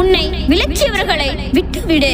உன்னை விலக்கியவர்களை விட்டுவிடு.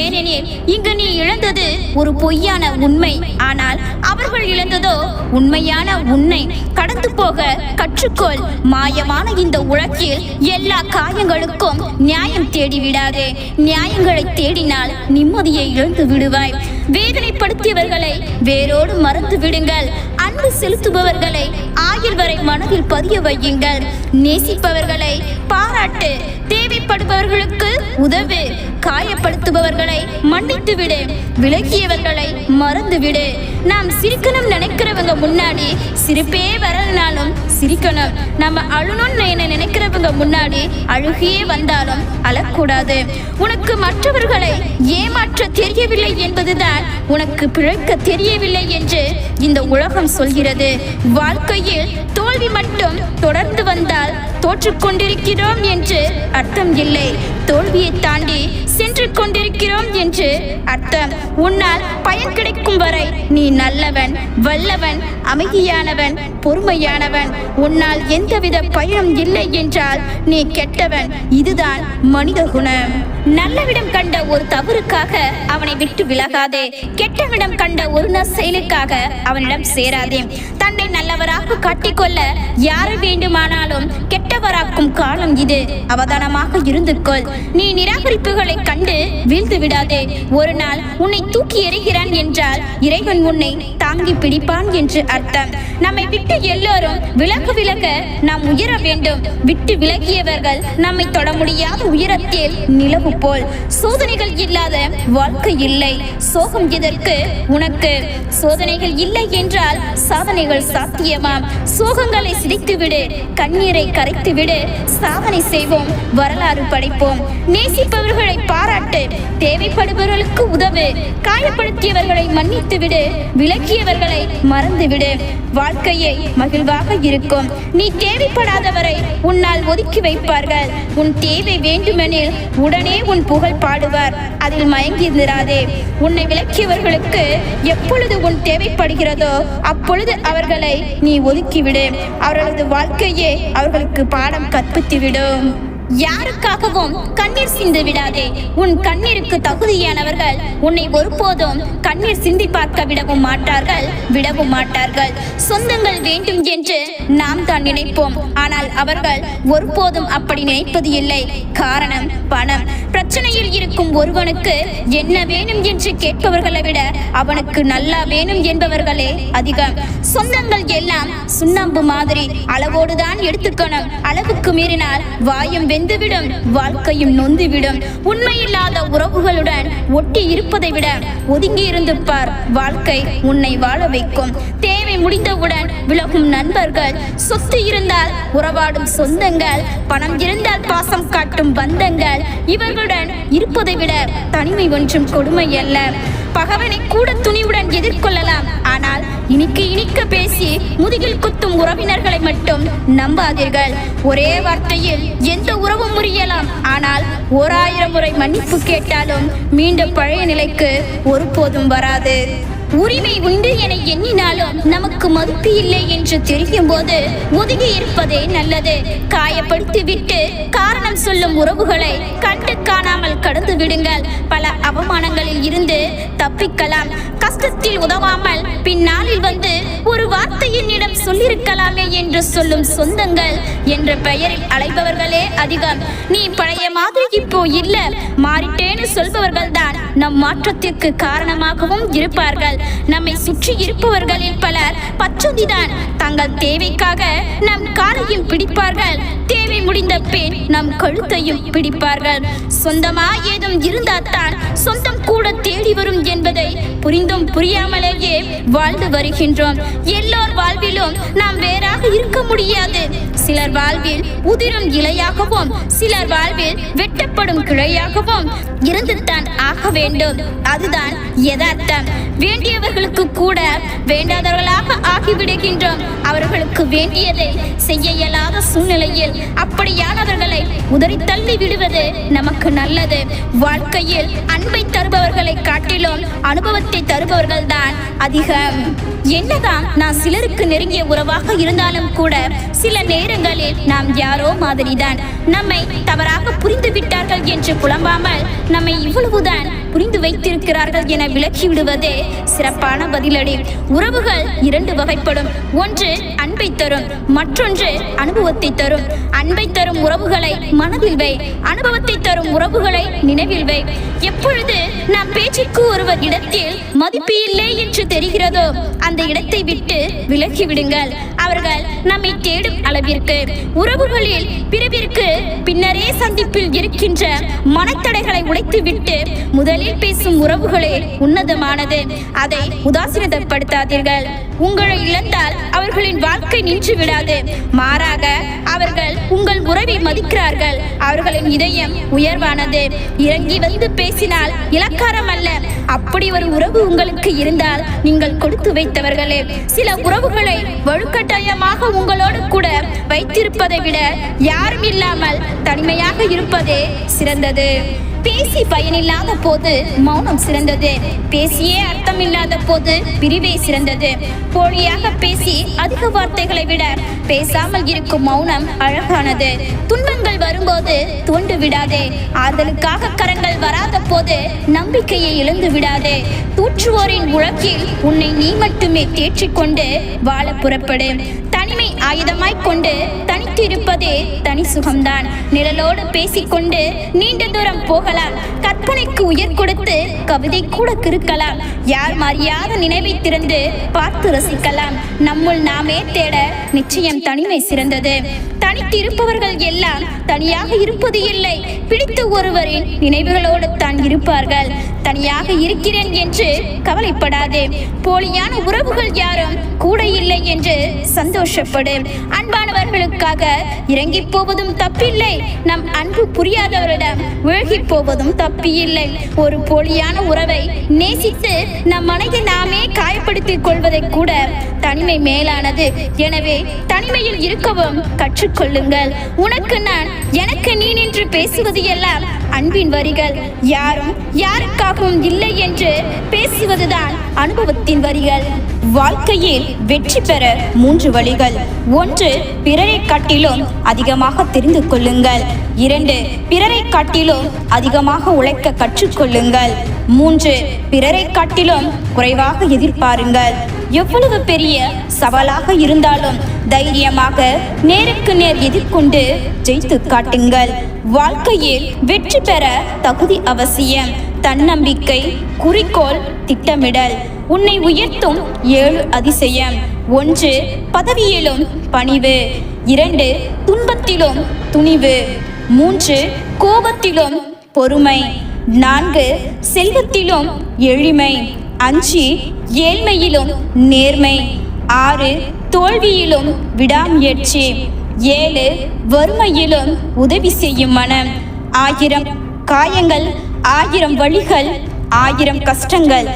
ஏனெனில் இங்கு நீ இழந்தது ஒரு பொய்யான உண்மை. ஆனால் அவர்கள் இழந்ததோ உண்மையான உன்னை கடந்து போக கற்றுக்கொள். மாயமான இந்த உலகில் எல்லா காயங்களுக்கும் நியாயம் தேடி விடாதே நியாயங்களை தேடினால் நிம்மதியை இழந்து விடுவாய் வேதனைப்படுத்தியவர்களை வேரோடு மறந்து விடுங்கள் அன்பு செலுத்துபவர்களை ஆயுள் வரை மனதில் பதிய வையுங்கள். நேசிப்பவர்களை பாராட்டு தேவைப்படுபவர்களுக்கு உதவு காயப்படுத்துபவர்களை மன்னித்து விடு விலகியவர்களை மறந்து விடு. நாம் சிரிக்கணும் நினைக்கிறவங்க முன்னாடி சிரிப்பே வரலனாலும் சிரிக்கணும். நம்ம அழுணும்னு என்ன நினைக்கிறவங்க முன்னாடி அழுகியே வந்தாலும் அழக்கூடாது. உனக்கு மற்றவர்களை ஏமாற்ற தெரியவில்லை என்பதுதான் உனக்கு பிழைக்க தெரியவில்லை என்று இந்த உலகம் சொல்கிறது. வாழ்க்கையில் தோல்வி மட்டும் தொடர்ந்து வந்தால் தோற்றுக் கொண்டிருக்கிறோம் என்று அர்த்தம் இல்லை. தோல்வியை தாண்டி சென்று கொண்டிருக்கிறோம் என்று அர்த்தம். உன்னால் பயன் கிடைக்கும் வரை நீ நல்லவன் வல்லவன் அமைதியானவன் பொறுமையானவன். உன்னால் எந்தவித பயனும் இல்லை என்றால் நீ கெட்டவன். இதுதான் மனித குணம். நல்லவிடம் கண்ட ஒரு தவறுக்காக அவனை விட்டு விலகாதே. கெட்டவிடம் கண்ட ஒரு நற்செயலுக்காக அவனிடம் சேராதே. தன்னை நல்லவராக காட்டிக்கொள்ள யாரை வேண்டுமானாலும் கெட்டவராக்கும் காலம் இது. அவதானமாக இருந்து கொள் நீ நிராகரிப்புகளை கண்டு வீழ்ந்து விடாதே. ஒரு நாள் உன்னை தூக்கி எறிகிறான் என்றால் இறைவன் உன்னை தாங்கி பிடிப்பான் என்று அர்த்தம். நம்மை விட்டு எல்லோரும் விலக விலக நாம் உயர வேண்டும். விட்டு விலகியவர்கள் நம்மை தொட முடியாத உயரத்தில் நிலவு போல் சோதனைகள் இல்லாத வாழ்க்கை இல்லை. சோகம் எதற்கு? உனக்கு. சோதனைகள் இல்லை என்றால் சாதனைகள் சாத்தியமாம். சோகங்களை சிரித்துவிடு கண்ணீரை கரை கரைத்துவிடு சாதனை செய்வோம். வரலாறு படைப்போம். நேசிப்பவர்களை பாராட்டு. தேவைப்படுபவர்களுக்கு உதவு. காயப்படுத்தியவர்களை மன்னித்து விடு. விலக்கியவர்களை மறந்துவிடு வாழ்க்கையை மகிழ்வாக இருக்கும். நீ தேவைப்படாதவரை உன்னால் ஒதுக்கி வைப்பார்கள். உன் தேவை வேண்டுமெனில் உடனே உன் புகழ் பாடுவார். அதில் மயங்கியிருந்திராதே உன்னை விலக்கியவர்களுக்கு எப்பொழுது உன் தேவைப்படுகிறதோ அப்பொழுது அவர்களை நீ ஒதுக்கிவிடு அவர்களது வாழ்க்கையே அவர்களுக்கு பாடம் கற்பித்துவிடும். யாருக்காகவும் கண்ணீர் சிந்து விடாதே. உன் கண்ணீருக்கு தகுதியானவர்கள் உன்னை ஒருபோதும் கண்ணீர் சிந்தி பார்க்க விடவும் மாட்டார்கள் விடவும் மாட்டார்கள். சொந்தங்கள் வேண்டும் என்று நாம் தான் நினைப்போம். ஆனால் அவர்கள் ஒருபோதும் அப்படி நினைப்பது இல்லை. காரணம் பணம். பிரச்சனையில் இருக்கும் ஒருவனுக்கு என்ன வேணும் என்று கேட்பவர்களை விட அவனுக்கு நல்லா வேணும் என்பவர்களே அதிகம். சொந்தங்கள் எல்லாம் சுண்ணாம்பு மாதிரி அளவோடுதான் எடுத்துக்கணும். அளவுக்கு மீறினால் வாயும் வெந்துவிடும் வாழ்க்கையும் நொந்துவிடும். உண்மையில்லாத உறவுகளுடன் ஒட்டி இருப்பதை விட ஒதுங்கி இருந்து பார். வாழ்க்கை உன்னை வாழ வைக்கும். தேவை முடிந்தவுடன் விலகும் நண்பர்கள். சொத்து இருந்தால் உறவாடும் சொந்தங்கள். பணம் இருந்தால் பாசம் காட்டும் பந்தங்கள். இவர்களுடன் இருப்பதை விட தனிமை ஒன்றும் கொடுமை அல்ல பகவனை கூட துணிவுடன் எதிர்கொள்ளலாம். ஆனால் இனிக்கு இனிக்க பேசி முதுகில் குத்தும் உறவினர்களை மட்டும் நம்பாதீர்கள். ஒரே வார்த்தையில் எந்த உறவும் முறியலாம். ஆனால் ஓராயிரம் முறை மன்னிப்பு கேட்டாலும் மீண்டும் பழைய நிலைக்கு ஒருபோதும் வராது. உரிமை உண்டு என எண்ணினாலும் நமக்கு மதிப்பு இல்லை என்று தெரியும் போது ஒதுங்கி இருப்பதே நல்லது. காயப்படுத்தி விட்டு காரணம் சொல்லும் உறவுகளை கண்டு காணாமல் கடந்து விடுங்கள். பல அவமானங்களில் இருந்து தப்பிக்கலாம். கஷ்டத்தில் உதவாமல் பின்னாளில் வந்து ஒரு வார்த்தை என்னிடம் சொல்லியிருக்கலாமே என்று சொல்லும் சொந்தங்கள் என்ற பெயரில் அழைப்பவர்களே அதிகம். நீ பழைய மாதிரி இப்போ இல்ல. மாறிட்டேன்னு சொல்பவர்கள் தான் நம் மாற்றத்திற்கு காரணமாகவும் இருப்பார்கள். நம்மை சுற்றி இருப்பவர்களில் பலர் பச்சுந்திதான் தங்கள் தேவைக்காக நம் காலையும் பிடிப்பார்கள். தேவை முடிந்த பின் நம் கழுத்தையும் பிடிப்பார்கள். சொந்தமா ஏதும் இருந்தால்தான் சொந்தம் கூட தேடி வரும் என்பதை புரிந்தும் புரியாமலேயே வாழ்ந்து வருகின்றோம். எல்லோர் வாழ்விலும் நாம் வேறாக இருக்க முடியாது. சிலர் வாழ்வில் உதிரும் இலையாகவும் சிலர் வாழ்வில் வெட்டப்படும் கிளையாகவும் இருந்துதான் ஆக வேண்டும். அதுதான் யதார்த்தம். வேண்டியவர்களுக்கு கூட வேண்டாதவர்களாக ஆகிவிடுகின்றோம். அவர்களுக்கு வேண்டியதை செய்ய இயலாத சூழ்நிலையில் அப்படியானவர்களை உதறி தள்ளி விடுவது நமக்கு நல்லது. வாழ்க்கையில் அன்பை தருபவர்களை காட்டிலும் அனுபவத்தை தருபவர்கள் தான் அதிகம். என்னதான் நான் சிலருக்கு நெருங்கிய உறவாக இருந்தாலும் கூட சில நேரங்களில் நாம் யாரோ மாதிரிதான் நம்மை தவறாக புரிந்து விட்டார்கள் என்று புலம்பாமல் நம்மை இவ்வளவுதான் புரிந்து வைத்திருக்கிறார்கள் என விலக்கி விடுவதே சிறப்பான பதிலடி. உறவுகள் இரண்டு வகைப்படும். ஒன்று அன்பை தரும் மற்றொன்று அனுபவத்தை தரும். அன்பை தரும் உறவுகளை மனதில் வை. அனுபவத்தை தரும் உறவுகளை நினைவில் வை. எப்பொழுது நாம் பேச்சுக்கு ஒருவர் இடத்தில் மதிப்பு இல்லை என்று தெரிகிறதோ அந்த இடத்தை விட்டு விலகி விடுங்கள் அவர்கள் நம்மை தேடும் அளவிற்கு உறவுகளில் பிரிவிற்கு பின்னரே சந்திப்பில் இருக்கின்ற மனத்தடைகளை உடைத்துவிட்டு முதலில் பேசும் உறவுகளே உன்னதமானது. அதை உதாசீனப்படுத்தாதீர்கள். உங்களை இழந்தால் அவர்களின் வாழ்க்கை நின்று விடாது மாறாக அவர்கள் உங்கள் உறவை மதிக்கிறார்கள். அவர்களின் இதயம் உயர்வானது. இறங்கி வந்து பேசினால் இலக்காரம் அல்ல அப்படி ஒரு உறவு உங்களுக்கு இருந்தால் நீங்கள் கொடுத்து வைத்தவர்களே. சில உறவுகளை வலுக்கட்டாயமாக உங்களோடு கூட வைத்திருப்பதை விட யாரும் இல்லாமல் தனிமையாக இருப்பதே சிறந்தது. பேசி பயனில்லாத போது மௌனம் சிறந்தது. பேசியே அர்த்தமில்லாத போது பிரிவே சிறந்தது. போலியாக பேசி அதிக வார்த்தைகளை விட பேசாமல் இருக்கும் மௌனம் அழகானது. துன்பங்கள் வரும்போது தோண்டு விடாதே. ஆறுதலுக்காக கரங்கள் வராத போது நம்பிக்கையை இழந்து விடாதே. தூற்றுவோரின் உலகில் உன்னை நீ மட்டுமே தேற்றிக்கொண்டு வாழ புறப்படும் தனிமை ஆயுதமாய் கொண்டு தன் இருப்பதே தனி சுகம்தான். நிழலோடு பேசிக்கொண்டு நீண்ட தூரம் போகலாம். கற்பனைக்கு உயிர் கொடுத்து கவிதை கூட கிறுக்கலாம். யார் மாறியாத நினைவை திறந்து பார்த்து ரசிக்கலாம். நம்முள் நாமே தேட நிச்சயம் தனிமை சிறந்தது. தனித்து இருப்பவர்கள் எல்லாம் தனியாக இருப்பது இல்லை. பிடித்த ஒருவரின் நினைவுகளோடு தான் இருப்பார்கள். தனியாக இருக்கிறேன் என்று கவலைப்படாதே. போலியான உறவுகள் யாரும் கூட இல்லை என்று சந்தோஷப்படு. அன்பானவர்களுக்காக இறங்கி போவதும் தப்பில்லை. நம் அன்பு புரியாதவரிடம் விலகி போவதும் தப்பில்லை. ஒரு போலியான உறவை நேசித்து நம் மனதை நாமே காயப்படுத்திக் கொள்வதை கூட தனிமை மேலானது. எனவே தனிமையில் இருக்கவும் கற்றுக்கொள்ளுங்கள். உனக்கு நான் எனக்கு நீ நின்று பேசுவது எல்லாம் அன்பின் வரிகள் யாரும் யாருக்காகவும் இல்லை என்று பேசுவதுதான் அனுபவத்தின் வரிகள். வாழ்க்கையில் வெற்றி பெற மூன்று வழிகள். ஒன்று பிறரை காட்டிலும் அதிகமாக தெரிந்து கொள்ளுங்கள். இரண்டு பிறரை காட்டிலும் அதிகமாக உழைக்க கற்றுக்கொள்ளுங்கள் மூன்று பிறரை காட்டிலும் குறைவாக எதிர்பாருங்கள். எவ்வளவு பெரிய சவாலாக இருந்தாலும் தைரியமாக நேருக்கு நேர் எதிர்கொண்டு ஜெயித்து காட்டுங்கள். வாழ்க்கையில் வெற்றி பெற தகுதி அவசியம். தன்னம்பிக்கை குறிக்கோள் திட்டமிடல். உன்னை உயர்த்தும் ஏழு அதிசயம். ஒன்று பதவியிலும் பணிவு. இரண்டு துன்பத்திலும் துணிவு. மூன்று கோபத்திலும் பொறுமை. நான்கு செல்வத்திலும் எளிமை. அஞ்சு ஏழ்மையிலும் நேர்மை ஆறு தோல்வியிலும் விடாமுயற்சி ஏழு வறுமையிலும் உதவி செய்யும் மனம் ஆயிரம் காயங்கள் ஆயிரம் வழிகள் ஆயிரம் கஷ்டங்கள்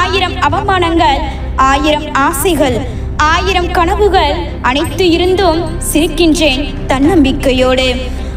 ஆயிரம் அவமானங்கள் ஆயிரம் ஆசைகள் ஆயிரம் கனவுகள் அனைத்து இருந்தும் சிரிக்கின்றேன் தன்னம்பிக்கையோடு.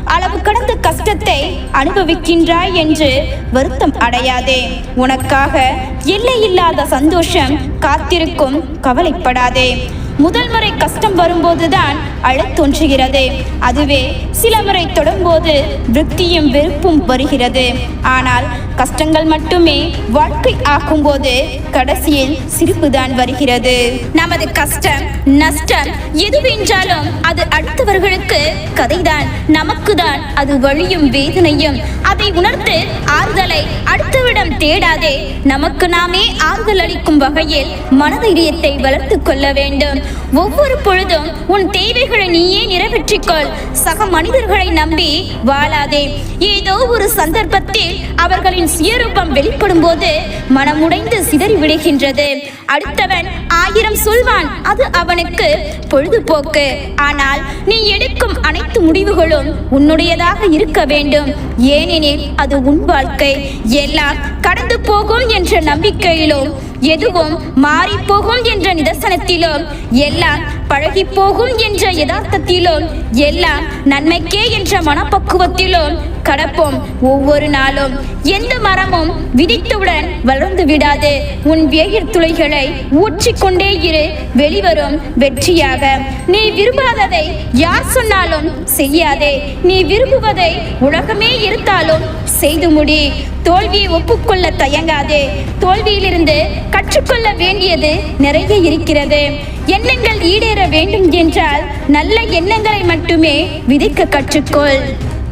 அளவு கடந்த கஷ்டத்தை அனுபவிக்கின்றாய் என்று வருத்தம் அடையாதே. உனக்காக எல்லையில்லாத சந்தோஷம் காத்திருக்கும் கவலைப்படாதே. முதல் முறை கஷ்டம் வரும்போதுதான் அழத் தோன்றுகிறது. அதுவே சில முறை தொடும்போது விருத்தியும் வெறுப்பும் வருகிறது. ஆனால் கஷ்டங்கள் மட்டுமே வாழ்க்கை ஆக்கும்போது கடைசியில் சிரிப்புதான் வருகிறது. நமது கஷ்டம் நஷ்டம் எதுவென்றாலும் அது அடுத்தவர்களுக்கு கதைதான். நமக்கு தான் அது வழியும் வேதனையும். அதை உணர்ந்து ஆறுதலை அடுத்த அடுத்தவிடம் தேடாதே. நமக்கு நாமே ஆறுதல் அளிக்கும் வகையில் மனதைரியத்தை வளர்த்துக் கொள்ள வேண்டும். ஒவ்வொரு பொழுதும் உன் தேவைகளை நீயே நிறைவேற்றிக்கொள். சக மனிதர்களை நம்பி வாழாதே. ஏதோ ஒரு சந்தர்ப்பத்தில் அவர்களின் சுயரூபம் வெளிப்படும் போது மனமுடைந்து சிதறி விடுகின்றது. அடுத்தவன் ஆயிரம் சொல்வான் அது அவனுக்கு பொழுதுபோக்கு. ஆனால் நீ எடுக்கும் அனைத்து முடிவுகளும் உன்னுடையதாக இருக்க வேண்டும். ஏனெனில் அது உன் வாழ்க்கை. எல்லாம் கடந்து போகும் என்ற நம்பிக்கையிலும் எதுவும் மாறி போகும் என்ற நிதர்சனத்திலும் எல்லாம் பழகி போகும் என்ற யதார்த்தத்திலும் எல்லாம் நன்மைக்கே என்ற மனப்பக்குவத்திலும் கடப்போம் ஒவ்வொரு நாளும். எந்த மரமும் விதித்தவுடன் வளர்ந்து விடாது. உன் வேயிர் துளைகளை ஊற்றிக்கொண்டே இரு. வெளிவரும் வெற்றியாக. நீ விரும்பாததை யார் சொன்னாலும் செய்யாதே. நீ விரும்புவதை உலகமே இருந்தாலும் செய்து முடி. தோல்வியை ஒப்புக்கொள்ள தயங்காதே. தோல்வியிலிருந்து கற்றுக்கொள்ள வேண்டியது நிறைய இருக்கிறது. எண்ணங்கள் ஈடேற வேண்டும் என்றால் நல்ல எண்ணங்களை மட்டுமே விதைக்க கற்றுக்கொள்.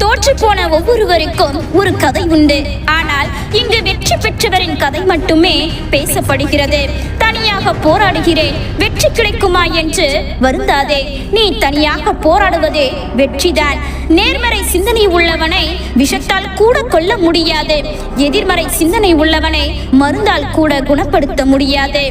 தோற்று போன ஒவ்வொருவருக்கும் ஒரு கதை உண்டு. ஆனால் இங்கு வெற்றி பெற்றவரின் கதை மட்டுமே பேசப்படுகிறது. தனியாக போராடுகிறேன் வெற்றி கிடைக்குமா என்று வருந்தாதே. நீ தனியாக போராடுவதே வெற்றிதான். நேர்மறை சிந்தனை உள்ளவனை விஷத்தால் கூட கொல்ல முடியாது. எதிர்மறை சிந்தனை உள்ளவனை மருந்தால் கூட குணப்படுத்த முடியாது.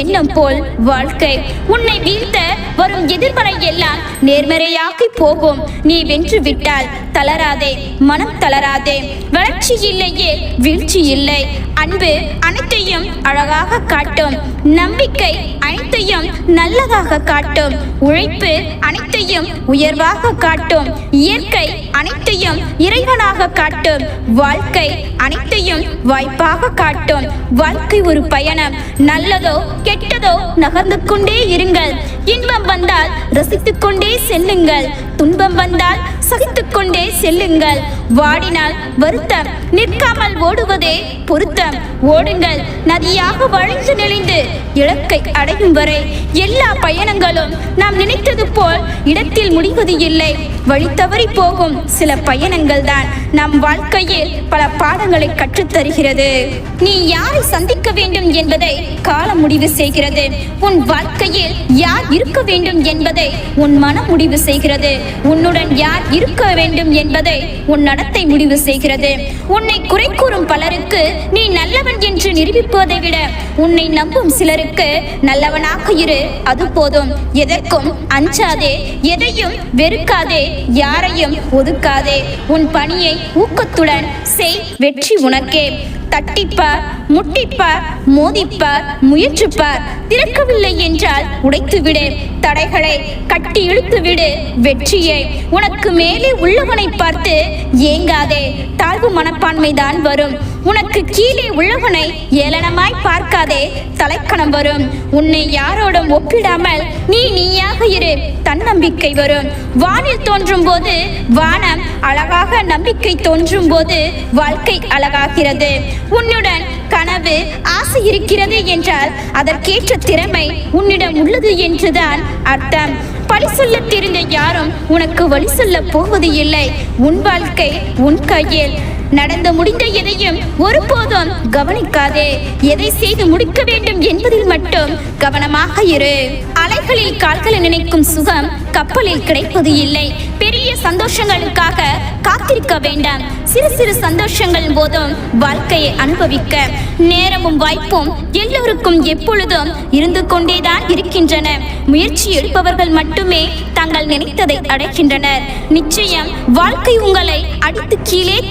எண்ணம் போல் வாழ்க்கை. உன்னை வீழ்த்த வரும் எதிர்மறை எல்லாம் நேர்மறையாக்கி போகும். நீ வென்று விட்டால் தளராதே மனம் தளராதே. வளர்ச்சி இல்லையே வீழ்ச்சி இல்லை. அன்பு அனைத்தையும் அழகாக காட்டும். நம்பிக்கை அனைத்தையும் நல்லதாக காட்டும். உழைப்பு அனைத்தையும் உயர்வாக காட்டும். இயற்கை அனைத்தையும் இறைவனாக காட்டும். வாழ்க்கை அனைத்தையும் வாய்ப்பாக காட்டும். வாழ்க்கை ஒரு பயணம். நல்லதோ கெட்டதோ நகர்ந்து கொண்டே இருங்கள். இன்பம் வந்தால் ரசித்துக் கொண்டே செல்லுங்கள். துன்பம் வந்தால் சகித்துக் கொண்டே செல்லுங்கள். வாடினால் வருத்தம் நிற்காமல் ஓடுவதே பொருத்தம். ஓடுங்கள் நதியாக வழிந்து நெளிந்து இலக்கை அடையும் வரை எல்லா பயணங்களும் நாம் நினைத்தது போல் இடத்தில் முடிவது இல்லை. வழி தவறி போகும் சில பயணங்கள் தான் நம் வாழ்க்கையில் பல பாடங்களை கற்றுத்தருகிறது. நீ யாரை சந்திக்க வேண்டும் என்பதை காலம் முடிவு செய்கிறது. உன் வாழ்க்கையில் யார் இருக்க வேண்டும் என்பதை உன் மனம் முடிவு செய்கிறது. உன்னுடன் யார் இருக்க வேண்டும் என்பதை உன் நடத்தை முடிவு செய்கிறது. உன்னை குறை கூறும் பலருக்கு நீ நல்லவன் என்று நிரூபிப்பதை விட உன்னை நம்பும் சிலருக்கு நல்லவனாக இரு. அது போதும். எதற்கும் அஞ்சாதே. எதையும் வெறுக்காதே. யாரையும் ஒதுக்காதே. உன் பணியை ஊக்கத்துடன் செய். வெற்றி உனக்கே. தட்டிப்பார் முட்டிப்பார் மோதிப்பார் முயற்சிப்பார் திறக்கவில்லை என்றால் உடைத்துவிடு. தடைகளை கட்டி இழுத்துவிடு. வெற்றியை உனக்கு மேலே உள்ளவனை பார்த்து ஏங்காதே. தாழ்வு மனப்பான்மைதான் வரும். உனக்கு கீழே உள்ளவனை ஏளனமாய் பார்க்காதே. தலைக்கணம் வரும். உன்னை யாரோடும் ஒப்பிடாமல் நீ நீயாக இரு. தன்னம்பிக்கை வரும். வானில் தோன்றும் போது வானம் அழகாக நம்பிக்கை தோன்றும் போது வாழ்க்கை அழகாகிறது. உன்னுடன் கனவு ஆசை இருக்கிறது என்றால் அதற்கேற்ற திறமை உன்னிடம் உள்ளது என்றுதான் அர்த்தம். பழி சொல்ல தெரிந்த யாரும் உனக்கு வழி சொல்ல போவது இல்லை உன் வாழ்க்கை உன் கையில். நடந்து முடிந்த எதையும் ஒருபோதும் கவனிக்காதே. எதை செய்து முடிக்க வேண்டும் என்பதில் மட்டும் கவனமாக இரு. அலைகளில் கால்களை நினைக்கும் சுகம் கப்பலில் கிடைப்பது இல்லை. பெரிய சந்தோஷங்களுக்காக காத்திருக்க வேண்டாம். சிறு சிறு சந்தோஷங்கள் போதும் வாழ்க்கையை அனுபவிக்க. நேரமும் வாய்ப்பும் எல்லோருக்கும் எப்பொழுதும் இருந்து கொண்டேதான் இருக்கின்றன. முயற்சி எடுப்பவர்கள் மட்டுமே தங்கள் நினைத்ததை அடைகின்றனர். நிச்சயம் வாழ்க்கை உங்களை அடித்து கீழே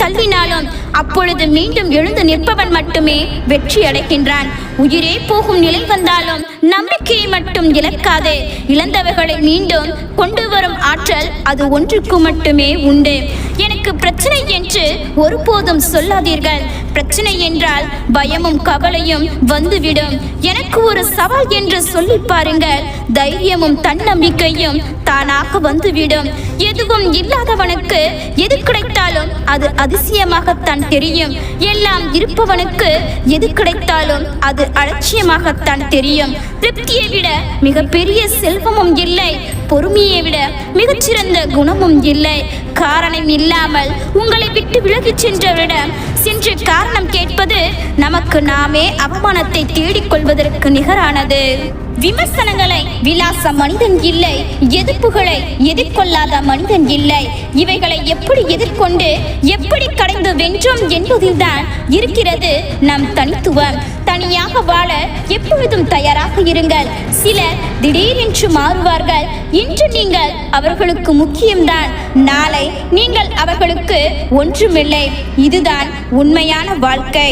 தள்ளினாலும் அப்பொழுது மீண்டும் எழுந்து நிற்பவன் மட்டுமே வெற்றி அடைகின்றான். உயிரே போகும் நிலை வந்தாலும் நம்பிக்கையை மட்டும் இழக்காதே. இழந்தவர்களை மீண்டும் கொண்டு வரும் ஆற்றல் அது ஒன்றுக்கு மட்டுமே உண்டு. எனக்கு பிரச்சனை என்று ஒருபோதும் சொல்லாதீர்கள். பிரச்சனை என்றால் பயமும் கவலையும் வந்துவிடும். எனக்கு ஒரு சவால் என்று சொல்லி பாருங்கள். தைரியமும் தன்னம்பிக்கையும் தானாக வந்துவிடும். எதுவும் இல்லாதவனுக்கு எது கிடைத்தாலும் அது அதிசயமாகத்தான் தெரியும். எல்லாம் இருப்பவனுக்கு எது கிடைத்தாலும் அது அலட்சியமாகத்தான் தெரியும். திருப்தியை விட மிகப்பெரிய செல்வமும் இல்லை. பொறுமையை விட மிகச்சிறந்த குணமும் இல்லை. காரணம் இல்லாமல் உங்களை விட்டு விலகிச் சென்றவரிடம் சென்று காரணம் கேட்பது நமக்கு நாமே அவமானத்தை தேடிக்கொள்வதற்கு நிகரானது. விமர்சனங்களை விலாச மனிதன் இல்லை எதிர்ப்புகளை எதிர்கொள்ளாத மனிதன் இல்லை. இவைகளை எப்படி எதிர்கொண்டு எப்படி கடைந்து வென்றோம் என்பதில்தான் இருக்கிறது நம் தனித்துவம். தனியாக வாழ எப்பொழுதும் தயாராக இருங்கள். சிலர் திடீரென்று மாறுவார்கள். இன்று நீங்கள் அவர்களுக்கு முக்கியம்தான். நாளை நீங்கள் அவர்களுக்கு ஒன்றுமில்லை. இதுதான் உண்மையான வாழ்க்கை.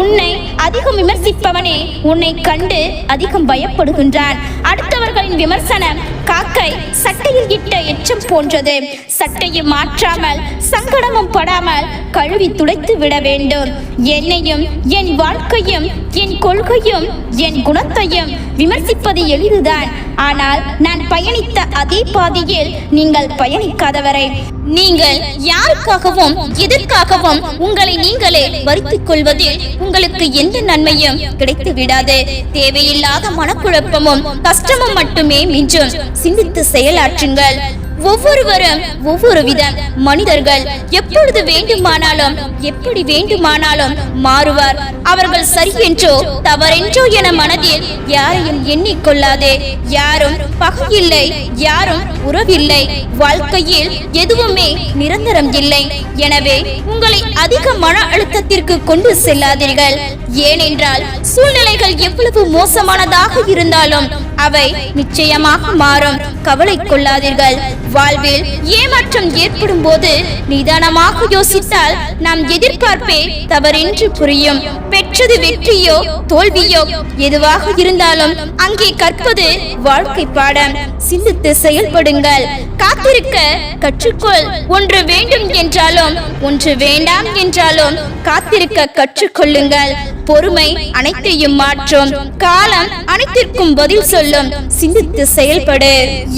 உன்னை அதிகம் விமர்சிப்பவனே உன்னை கண்டு அதிகம் பயப்படுகின்றான். அடுத்தவர்களின் விமர்சனம் காக்கை சட்டையில் இட்ட எச்சம் போன்றது. சட்டையை மாற்றாமல் சங்கடமும் படாமல் கழுவி துடைத்து விட வேண்டும். என்னையும் என் வாழ்க்கையும் என் கொள்கையும் என் குணத்தையும் விமர்சிப்பது எளிதுதான். ஆனால் நான் பயணித்த அதே பாதையில் நீங்கள் பயணிக்காதவரை. நீங்கள் யாருக்காகவும் எதற்காகவும் உங்களை நீங்களே வருத்திக் கொள்வதில் உங்களுக்கு எந்த நன்மையும் கிடைத்து விடாது. தேவையில்லாத மனக்குழப்பமும் கஷ்டமும் மட்டுமே மிஞ்சும். சிந்தித்து செயலாற்றுங்கள். ஒவ்வொருவரும் ஒவ்வொரு வித மனிதர்கள் எப்பொழுது வேண்டுமானாலும் எப்படி வேண்டுமானாலும் மாறுவார். அவர்கள் சரியென்றோ தவறென்றோ என மனதில் யாரையும் எண்ணிக்கொள்ளாதே. யாரும் பகையில்லை யாரும் உறவில்லை வாழ்க்கையில் எதுவுமே நிரந்தரம் இல்லை. எனவே உங்களை அதிக மன அழுத்தத்திற்கு கொண்டு செல்லாதீர்கள். ஏனென்றால் சூழ்நிலைகள் எவ்வளவு மோசமானதாக இருந்தாலும் அவை நிச்சயமாக மாறும். கவலை கொள்ளாதீர்கள். வாழ்வில் ஏமாற்றம் ஏற்படும் போது நிதானமாக யோசித்தால் நாம் எதிர்பார்ப்பே தவறென்று புரியும். பெற்றது வெற்றியோ தோல்வியோ எதுவாக இருந்தாலும் அங்கே கற்பது வாழ்க்கை பாடம். சிந்தித்து செயல்படுங்கள். காத்திருக்க கற்றுக்கொள். ஒன்று வேண்டும் என்றாலும் ஒன்று வேண்டாம் என்றாலும் காத்திருக்க கற்றுக்கொள்ளுங்கள். பொறுமை அனைத்தையும் மாற்றும். காலம் அனைத்திற்கும் பதில் சொல்லும். சிந்தித்து செயல்படு.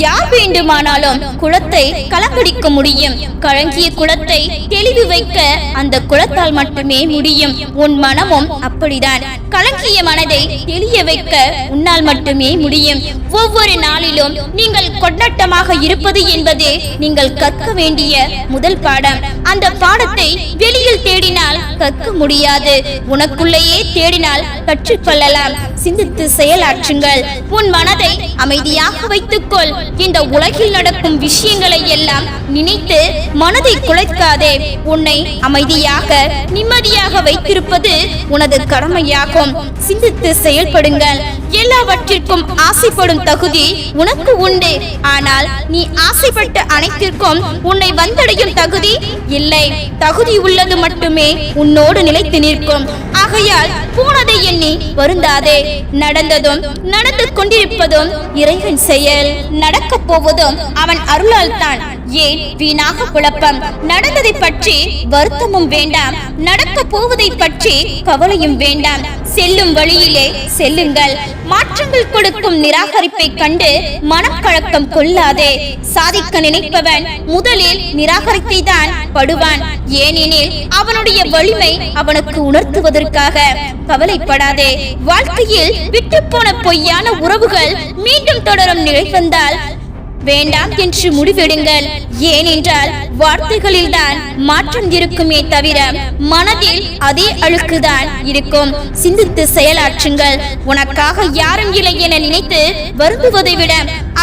யார் வேண்டுமானாலும் குளத்தை கலங்கடிக்க முடியும். கலங்கிய குளத்தை தெளிவு வைக்க அந்த குளத்தால் மட்டுமே முடியும். உன் மனமும் அப்படிதான். கலங்கிய மனதை தெளிய வைக்க உன்னால் மட்டுமே முடியும். ஒவ்வொரு நாளிலும் நீங்கள் கொண்டாட்டமாக இருப்பது என்பது நீங்கள் கற்க வேண்டிய முதல் பாடம். அந்த பாடத்தை வெளியில் தேடினால் கற்க முடியாது. உனக்குள்ளேயே தேடினால் கற்றுக்கொள்ளலாம் சிந்தித்து செயலாற்றுங்கள். உன் மனதை அமைதியாக வைத்துக்கொள். இந்த உலகில் நடக்கும் விஷயம் விஷயங்களை எல்லாம் நினைத்து மனதை குலைக்காதே. உன்னை அமைதியாக நிம்மதியாக வைத்திருப்பது உனது கடமையாகும். சிந்தித்து செயல்படுங்கள். எல்லாவற்றிற்கும் ஆசைப்படும் தகுதி உனக்கு உண்டு. ஆனால் நீ ஆசைப்பட்ட அனைத்திற்கும் உன்னை வந்தடையும் தகுதி இல்லை. தகுதி உள்ளது மட்டுமே உன்னோடு நிலைத்து நிற்கும். ஆகையால் போனதை எண்ணி வருந்தாதே. நடந்ததும் நடந்து கொண்டிருப்பதும் இறைவன் செயல். நடக்கப் போவதும் அவன் அருள் தான் ஏன் வீணாக குழப்பம்? நடந்ததை பற்றி வருத்தமும் வேண்டாம். நடக்க போவதை பற்றி கவலையும் வேண்டாம். செல்லும் வழியிலே செல்லுங்கள். மாற்றங்கள் கொடுக்கும் நிராகரிப்பை கண்டு மனம் கலக்கம் கொள்ளாதே. சாதிக்க நினைப்பவன் முதலில் நிராகரித்தை தான் படுவான். ஏனெனில் அவனுடைய வலிமை அவனுக்கு உணர்த்துவதற்காக. கவலைப்படாதே. வாழ்க்கையில் விட்டுப்போன பொய்யான உறவுகள் மீண்டும் தொடரும் நிலை வந்தால் வேண்டாம் என்று முடிவெடுங்கள். ஏனென்றால் வார்த்தைகளில் தான் மாற்றம் இருக்குமே தவிர மனதில் அதே அழுக்குதான் இருக்கும். சிந்தித்து செயலாற்றுங்கள். உனக்காக யாரும் இல்லை என நினைத்து வருந்துவதை விட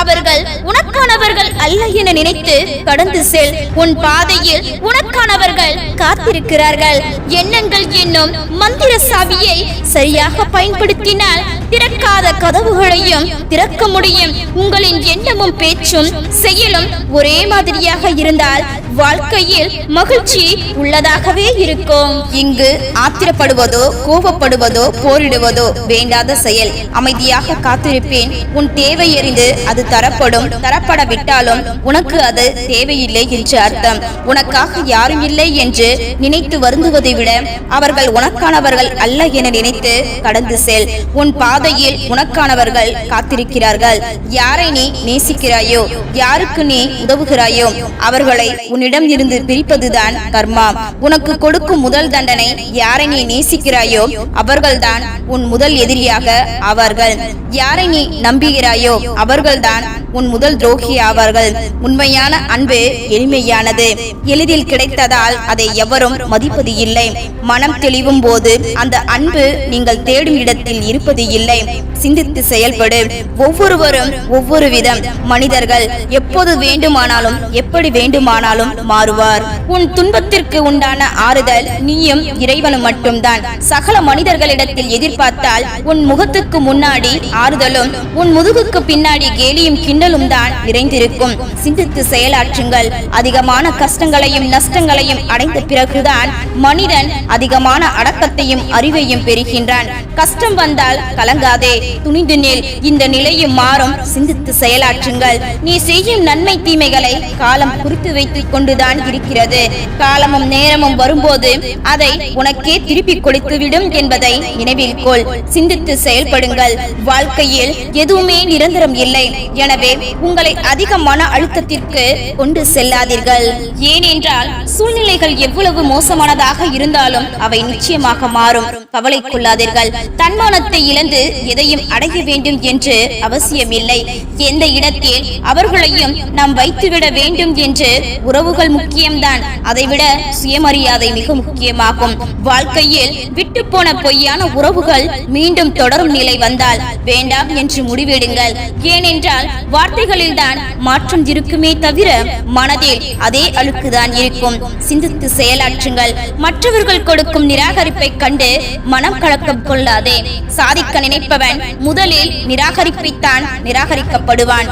அவர்கள் உனக்கானவர்கள் அல்ல என நினைத்து கடந்து செல். உன் பாதையில் உனக்கானவர்கள் காத்திருக்கிறார்கள். எண்ணங்கள் என்னும் மந்திர சாவியை சரியாக பயன்படுத்தினால் திறக்காத கதவுகளையும் திறக்க முடியும். உங்களின் எண்ணமும் பேச்சு பேச்சும் செயலும் ஒரே மாதிரியாக இருந்தால் வாழ்க்கையில் மகிழ்ச்சி உள்ளதாகவே இருக்கும். இங்கு ஆத்திரப்படுவதோ கோபப்படுவதோ போரிடுவதோ வேண்டாத செயல். அமைதியாக காத்திருப்பேன். உன் தேவை எறிந்து அது தரப்படும். தரப்படவிட்டாலும் உனக்கு அது தேவையில்லை என்று அர்த்தம். உனக்காக யாரும் இல்லை என்று நினைத்து வருந்துவதை விட அவர்கள் உனக்கானவர்கள் அல்ல என நினைத்து கடந்து செல். உன் பாதையில் உனக்கானவர்கள் காத்திருக்கிறார்கள். யாரை நீ நேசிக்கிறாயோ யாருக்கு நீ உதவுகிறாயோ? அவர்களை உன்னிடம் இருந்து பிரிப்பதுதான் கர்மா. உனக்கு கொடுக்கும் முதல் தண்டனை யாரை நீ நேசிக்கிறாயோ அவர்கள்தான் உன் முதல் எதிரியாக ஆவார்கள். யாரை நீ நம்புகிறாயோ அவர்கள்தான் உன் முதல் துரோகி ஆவார்கள். உண்மையான அன்பு எளிமையானது. எளிதில் கிடைத்ததால் அதை எவரும் மதிப்பது இல்லை. மனம் தெளிவும் போது அந்த அன்பு நீங்கள் தேடும் இடத்தில் இருப்பது இல்லை. சிந்தித்து செயல்படு. ஒவ்வொருவரும் ஒவ்வொரு விதம் மனிதர்கள் எப்போது வேண்டுமானாலும் எப்படி வேண்டுமானாலும் மாறுவார். உன் துன்பத்திற்கு உண்டான ஆறுதல் நீயும் இறைவனும் மட்டும்தான். சகல மனிதர்களிடத்தில் எதிர்பார்த்தால் உன் முகத்துக்கு முன்னாடி ஆறுதலும் உன் முதுகுக்கு பின்னாடி கேலியும் கிண்டலும் தான் நிறைந்திருக்கும். சிந்தித்து செயலாற்றுங்கள். அதிகமான கஷ்டங்களையும் நஷ்டங்களையும் அடைந்த பிறகுதான் மனிதன் அதிகமான அடக்கத்தையும் அறிவையும் பெறுகின்றான். கஷ்டம் வந்தால் கலங்காதே. துணிந்து நில். இந்த நிலையும் மாறும். சிந்தித்து செயலாற்றுங்கள். நீ செய்யும் நன்மை தீமைகளை காலம் குறித்து வைத்துக் கொண்டுதான் இருக்கிறது. காலமும் நேரமும் வரும்போது அதை உனக்கே திருப்பிக் கொடுத்துவிடும் என்பதை நினைவில் கொள். சிந்தித்து செயல்படுங்கள். வாழ்க்கையில் எதுவுமே நிரந்தரம் இல்லை. எனவே உங்களை அதிக மன அழுத்தத்திற்கு கொண்டு செல்லாதீர்கள். ஏனென்றால் சூழ்நிலைகள் எவ்வளவு மோசமானதாக இருந்தாலும் அவை நிச்சயமாக மாறும். கவலை கொள்ளாதீர்கள். தன்மானத்தை இழந்து எதையும் அடைய வேண்டும் என்று அவசியமில்லை. எந்த இடத்தில் அவர்களையும் நாம் வைத்துவிட வேண்டும் என்று உறவுகள் முக்கியம்தான். அதைவிட சுயமரியாதை மிக முக்கியமாகும். வாழ்க்கையில் விட்டு போன பொய்யான உறவுகள் மீண்டும் தொடரும் நிலை வந்தால் வேண்டாம் என்று முடிவெடுங்கள். ஏனென்றால் வார்த்தைகளில் தான் மாற்றம் இருக்குமே தவிர மனதில் அதே அழுக்குதான் இருக்கும். சிந்தித்து செயலாற்றுங்கள். மற்றவர்கள் கொடுக்கும் நிராகரிப்பை கண்டு மனம் கலக்கம் கொள்ளாதே. சாதிக்க நினைப்பவன் முதலில் நிராகரிப்பைத்தான் நிராகரிக்கப்படுவான்.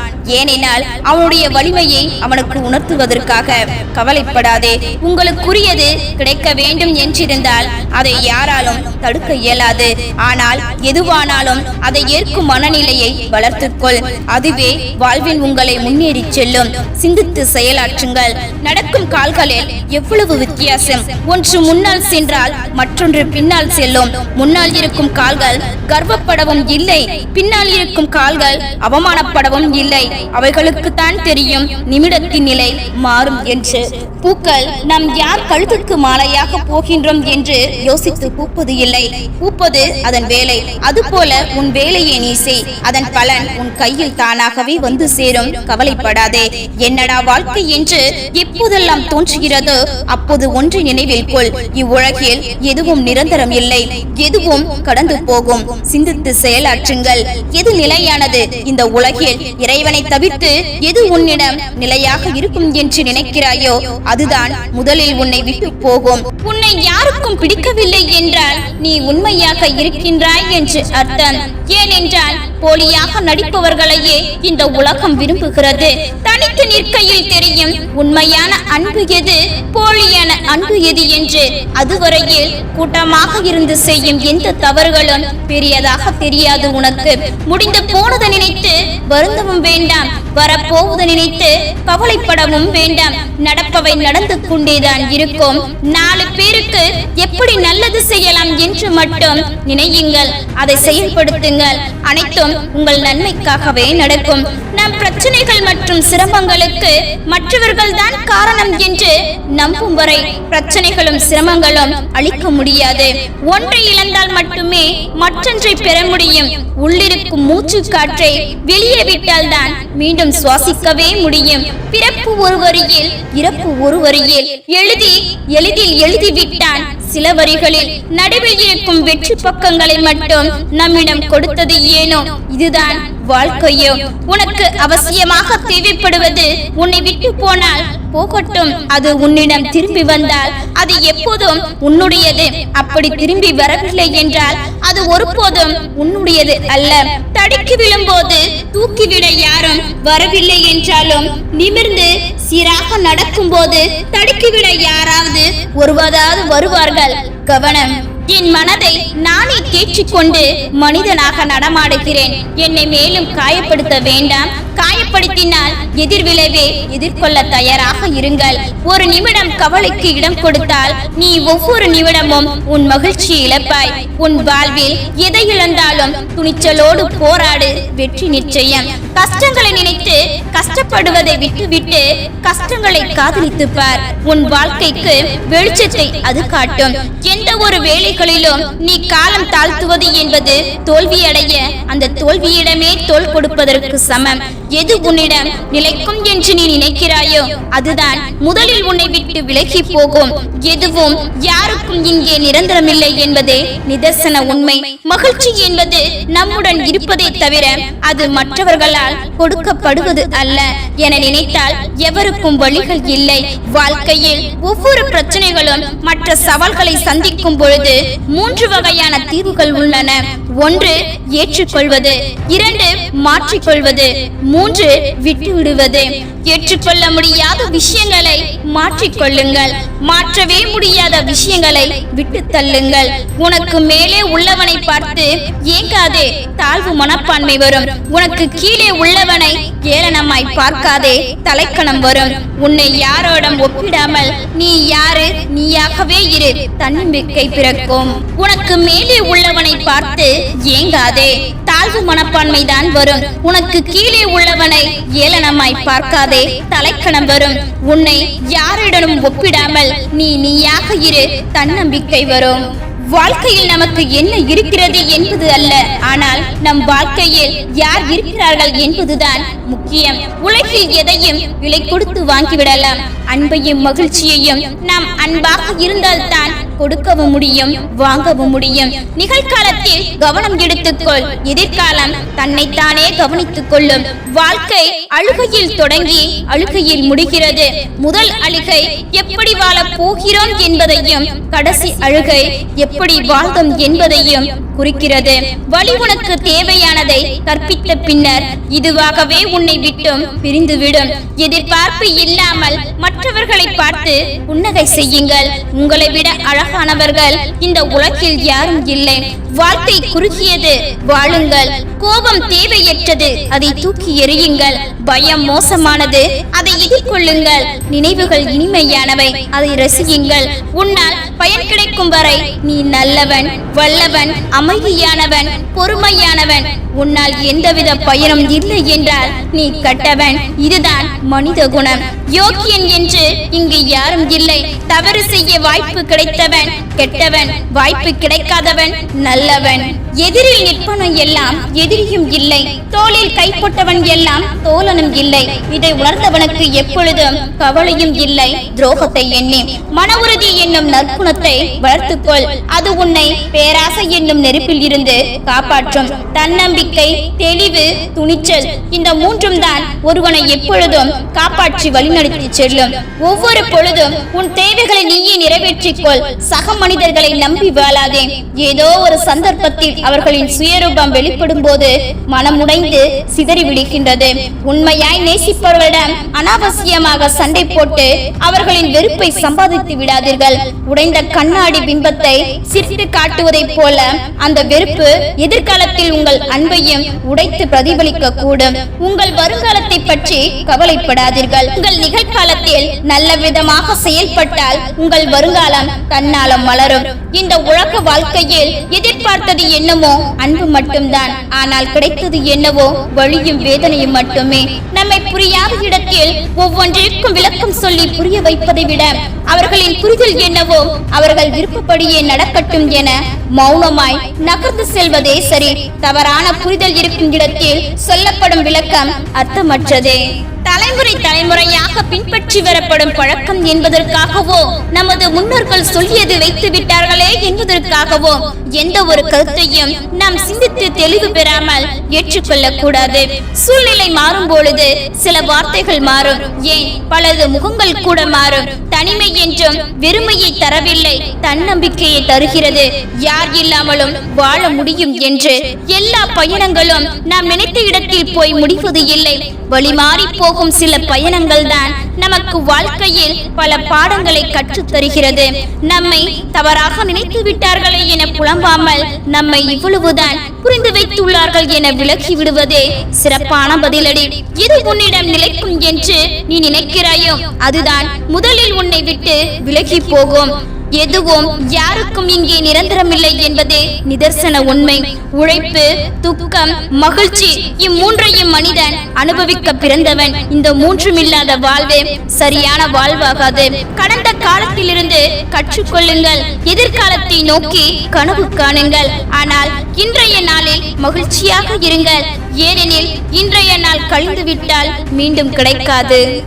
ஏனென்றால் அவனுடைய வலிமையை அவனுக்கு உணர்த்துவதற்காக கவலைப்படாதே. உங்களுக்குரியது கிடைக்க வேண்டும் என்றிருந்தால் அதை யாராலும் தடுக்க இயலாது. ஆனால் எதுவானாலும் அதை ஏற்கும் மனநிலையை வளர்த்துக்கொள். அதுவே வாழ்வில் உங்களை முன்னேறி செல்லும். சிந்தித்து செயலாற்றுங்கள். நடக்கும் கால்களில் எவ்வளவு வித்தியாசம். ஒன்று முன்னால் சென்றால் மற்றொன்று பின்னால் செல்லும். முன்னால் இருக்கும் கால்கள் கர்வப்படவும் இல்லை. பின்னால் இருக்கும் கால்கள் அவமானப்படவும் இல்லை. அவை அவர்களுக்குத்தான் தெரியும் நிமிடத்தின் நிலை மாறும் என்று. பூக்கள் நாம் யார் கழுத்துக்கு மாலையாக போகின்றோம் என்று யோசித்து பூப்பது இல்லை. பூப்பது அதன் வேலை. அதுபோல உன் வேலையை நீ செய். அதன் பலன் உன் கையில் தானாகவே வந்து சேரும். கவலைப்படாதே. என்னடா வாழ்க்கை என்று எப்போதெல்லாம் தோன்றுகிறதோ அப்போது ஒன்று நினைவில் கொள். இவ்வுலகில் எதுவும் நிரந்தரம் இல்லை. எதுவும் கடந்து போகும். சிந்தித்து செயலாற்றுங்கள். எது நிலையானது? இந்த உலகில் இறைவனை தவிர்த்து எது உன்னிடம் நிலையாக இருக்கும் என்று நினைக்கிறாயோ அதுதான் முதலில் உன்னை விட்டு போகும். உன்னை யாருக்கும் பிடிக்கவில்லை என்றால் நீ உண்மையாக இருக்கின்றாய் என்று அர்த்தம். ஏனென்றால் போலியாக நடிப்பவர்களையே இந்த உலகம் விரும்புகிறது. தனித்து நிற்கையில் தெரியும் உண்மையான அன்பு எது போலியான அன்பு எது என்று அதுவரையில் கூட்டமாக இருந்து செய்யும் எந்த தவறுகளும் பெரியதாக தெரியாது உனக்கு. முடிந்து போனதை நினைத்து வருந்தவும் வேண்டாம். வரப்போவது நினைத்து கவலைப்படவும் வேண்டாம். நடப்பவை நடந்து கொண்டேதான் இருக்கும். நாலு பேருக்கு எப்படி நல்லது செய்யலாம் என்று மட்டும் நினையுங்கள். அதை செயல்படுத்துங்கள். அனைத்தும் உங்கள் நன்மைக்காகவே நடக்கும். நம் பிரச்சனைகள் மற்றும் சிரமங்களுக்கு மற்றவர்கள் தான் காரணம் என்று நம்பும் வரை பிரச்சனைகளும் சிரமங்களும் அளிக்க முடியாது. ஒன்றை இழந்தால் மட்டுமே மற்றொன்றை பெற முடியும். உள்ளிருக்கும் மூச்சு காற்றை வெளியே விட்டால்தான் மீண்டும் சுவாசிக்கவே முடியும். பிறப்பு ஒரு வரியில் இறப்பு ஒரு வரியில். எழுதி எளிதில் எழுதிவிட்டான். சில வரிகளில் நடுவில் இருக்கும் வெற்றி பக்கங்களை மட்டும் நம்மிடம் கொடுத்தது ஏனோ? இதுதான் வாழ்க்கையோ. உனக்கு அவசியமாக தேவைப்படுவது உன்னை விட்டு போனால் போகட்டும். அது உன்னிடம் திரும்பி வந்தால் அது எப்போதும் உன்னுடையது. அப்படி திரும்பி வரவில்லை என்றால் அது ஒருபோதும் உன்னுடையது அல்ல. தடுக்கி விழும்போது தூக்கிவிட யாரும் வரவில்லை என்றாலும் நிமிர்ந்து சீராக நடக்கும்போது தடுக்கிவிட யாராவது ஒருவதாவது வருவார்கள். கவனம். என் மனதை நானே தேற்றிக்கொண்டு மனிதனாக நடமாடுகிறேன். என்னை மேலும் காயப்படுத்த வேண்டாம். காயப்படுத்தினால் எதிர்விளைவே எதிர்கொள்ள தயாராக இருங்கள். ஒரு நிமிடம் கவலைக்கு இடம் கொடுத்தால் நீ ஒவ்வொரு நிமிடமும் உன் மகிழ்ச்சி இழப்பாய். உன் வாழ்வில் எதை இழந்தாலும் துணிச்சலோடு போராடு வெற்றி நிச்சயம். கஷ்டங்களை நினைத்து கஷ்டப்படுவதை விட்டுவிட்டு கஷ்டங்களை காதலித்து பார் உன் வாழ்க்கைக்கு வெளிச்சத்தை அது காட்டும். எந்த ஒரு வேலைகளிலும் நீ காலம் தாழ்த்துவது என்பது தோல்வியடைய அந்த தோல்வியிடமே தோல் கொடுப்பதற்கு சமம். எது உன்னிடம் நிலைக்கும் என்று நீ நினைக்கிறாயோ அதுதான் முதலில் உன்னை விட்டு விலகி போகும். எதுவும் யாருக்கும் இங்கே நிரந்தரமில்லை என்பதே நிதர்சன உண்மை. மகிழ்ச்சி என்பது நம்முடன் இருப்பதை தவிர அது மற்றவர்களால் கொடுக்கப்படுவது அல்ல. என நினைத்தால் எவருக்கும் வழிகள் இல்லை. வாழ்க்கையில் ஒவ்வொரு பிரச்சனைகளும் மற்ற சவால்களை சந்திக்கும் பொழுது மூன்று வகையான தீர்வுகள் உள்ளன. ஒன்று ஏற்றுக்கொள்வது. இரண்டு மாற்றிக்கொள்வது. மூன்று விட்டுவிடுவது. ஏற்றுக்கொள்ள முடியாத விஷயங்களை மாற்றிக்கொள்ளுங்கள். மாற்றவே முடியாத விஷயங்களை விட்டு தள்ளுங்கள். உனக்கு மேலே உள்ளவனை பார்த்து ஏங்காதே தாழ்வு மனப்பான்மை வரும். உனக்கு கீழே உள்ளவனை ஏளனமாய் பார்க்காதே தலைக்கணம் வரும். உன்னை யாரோடம் ஒப்பிடாமல் நீ யாரு? நீயாகவே இரு. தன்னம்பிக்கை பிறக்கும். உனக்கு மேலே உள்ளவனை பார்த்து ஏங்காதே. தாழ்வு மனப்பான்மை தான் வரும். உனக்கு கீழே உள்ளவனை ஏளனமாய் பார்க்காதே. தலைக்கணம் வரும். உன்னை யாரிடனும் ஒப்பிடாமல் நீ நீயாக இரு. தன்னம்பிக்கை வரும். வாழ்க்கையில் நமக்கு என்ன இருக்கிறது என்பது அல்ல. ஆனால் நம் வாழ்க்கையில் யார் இருக்கிறார்கள் என்பதுதான் முக்கியம். உலகில் எதையும் விலை கொடுத்து வாங்கிவிடலாம். அன்பையும் மகிழ்ச்சியையும் நாம் அன்பாக இருந்தால்தான் கொடுக்கவும் முடியும் வாங்கவும் முடியும். நிகழ்காலத்தில் கவனம் எடுத்துக்கொள். எதிர்காலம் தன்னைத்தானே கவனித்துக் கொள்ளும். வாழ்க்கை அழுகையில் தொடங்கி அழுகையில் முடிகிறது. முதல் அழுகை எப்படி வாழப் போகிறோம் என்பதையும் கடைசி அழுகை எப்படி வாழ்ந்தோம் என்பதையும் குறிக்கிறது. வழி உனக்கு தேவையானதை கற்பித்த பின்னர் இதுவாகவே உன்னை விட்டும் பிரிந்துவிடும். எதிர்பார்ப்பு இல்லாமல் மற்றவர்களை பார்த்து புன்னகை செய்யுங்கள். உங்களை விட அழகானவர்கள் இந்த உலகில் யாரும் இல்லை. வாழ்க்கை குறுகியது வாழுங்கள். கோபம் தேவையற்றது அதை தூக்கி எறியுங்கள். பயம் மோசமானது அதை எதிர்கொள்ளுங்கள். நினைவுகள் இனிமையானவை அதை ரசியுங்கள். உன்னால் பயன் கிடைக்கும் வரை நீ நல்லவன் வல்லவன் அமைதியானவன் பொறுமையானவன். உன்னால் எந்தவித பயனும் இல்லை என்றால் நீ கட்டவன். இதுதான் மனித குணம். யோக்கியன் என்று இங்கு யாரும் இல்லை. தவறு செய்ய வாய்ப்பு கிடைத்தவன் கெட்டவன். வாய்ப்பு கிடைக்காதவன் நல்லவன். எதிரில் நிற்பவன் எல்லாம் எதிரியும் இல்லை. தோளில் கைப்பட்டவன் எல்லாம் தோழனும் இல்லை. இதை உணர்ந்தவனுக்கு எப்பொழுதும் கவலையும் இல்லை. துரோகத்தை எண்ணி மன உறுதி என்னும் நற்குணத்தை வளர்த்துக்கொள். அது உன்னை பேராசை என்னும் நெருப்பில் இருந்து காப்பாற்றும். தன்னம்பிக்கை தெளிவு துணிச்சல் இந்த மூன்றும் தான் ஒருவனை எப்பொழுதும் காப்பாற்றி வழிநடத்தி செல்லும். ஒவ்வொரு பொழுதும் உன் தேவைகளை நீயே நிறைவேற்றிக்கொள் சக மனிதர்களை நம்பி வாழாதே. ஏதோ ஒரு சந்தர்ப்பத்தில் அவர்களின் சுயரூபம் வெளிப்படும் போது மனமுடைந்து சிதறி விடுகின்றது உண்மையாய் நேசிப்பவர்களிடம் அனாவசியமாக சண்டை போட்டு அவர்களின் வெறுப்பை சம்பாதித்து விடாதீர்கள். உடைந்த கண்ணாடி பிம்பத்தை சிரித்து காட்டுவதைப் போல அந்த வெறுப்பு எதிர்காலத்தில் உங்கள் அன்பையும் உடைத்து பிரதிபலிக்க கூடும் உங்கள் வருங்காலத்தை பற்றி கவலைப்படாதீர்கள். உங்கள் நிகழ்காலத்தில் நல்ல விதமாக செயல்பட்டால் உங்கள் வருங்காலம் தன்னாலம் மலரும். இந்த உலக வாழ்க்கையில் எதிர்பார்த்தது என்ன என்னமோ அன்பு மட்டும்தான். ஆனால் கிடைத்தது என்னவோ? வழியும் வேதனையும் மட்டுமே. நம்மை புரியாத இடத்தில் ஒவ்வொன்றிற்கும் விளக்கம் சொல்லி புரிய வைப்பதை விட அவர்களின் புரிதல் என்னவோ அவர்கள் விருப்பப்படியே நடக்கட்டும் என மௌனமாய் நகர்ந்து செல்வதே சரி. தவறான புரிதல் இருக்கும் இடத்தில் சொல்லப்படும் விளக்கம் அர்த்தமற்றதே. தலைமுறை தலைமுறையாக பின்பற்றி வரப்படும் பழக்கம் என்பதற்காகவோ நமது முன்னோர்கள் சொல்லியது வைத்து விட்டார்களே என்பதற்காகவோ எந்த ஒரு கருத்தையும் நாம் சிந்தித்து தெளிவு பெறாமல் ஏற்றுக்கொள்ள கூடாது சூழ்நிலை மாறும் பொழுது சில வார்த்தைகள் மாறும். ஏன்? பலது முகங்கள் கூட மாறும். தனிமை என்றும் வெறுமையை தரவில்லை தன்னம்பிக்கையை தருகிறது. யார் இல்லாமலும் வாழ முடியும் என்று எல்லா பயணங்களும் நாம் நினைத்த இடத்தில் போய் முடிவது இல்லை. வழிமாறி போகும் சில பயணங்கள் தான் நமக்கு வாழ்க்கையில் பல பாடங்களை கற்றுத்தருகிறது. நம்மை தவறாக நினைத்து விட்டார்களே என புலம்பாமல் நம்மை இவ்வளவுதான் புரிந்து வைத்துள்ளார்கள் என விலக்கி விடுவதே சிறப்பான பதிலடி. எது உன்னிடம் நிலைக்கும் என்று நீ நினைக்கிறாயோ அதுதான் முதலில் உன்னை விட்டு விலகி போகும். எதுவும் யாருக்கும் இங்கே நிரந்தரமில்லை என்பதே நிதர்சன உண்மை. உழைப்பு துக்கம் மகிழ்ச்சி இம்மூன்றையும் மனிதன் அனுபவிக்க பிறந்தவன். இந்த மூன்றும் இல்லாத வாழ்வே சரியான வாழ்வாகாது. கடந்த காலத்திலிருந்து கற்றுக்கொள்ளுங்கள். எதிர்காலத்தை நோக்கி கனவு காணுங்கள். ஆனால் இன்றைய நாளில் மகிழ்ச்சியாக இருங்கள். ஏனெனில் இன்றைய நாள் கழிந்துவிட்டால் மீண்டும் கிடைக்காது.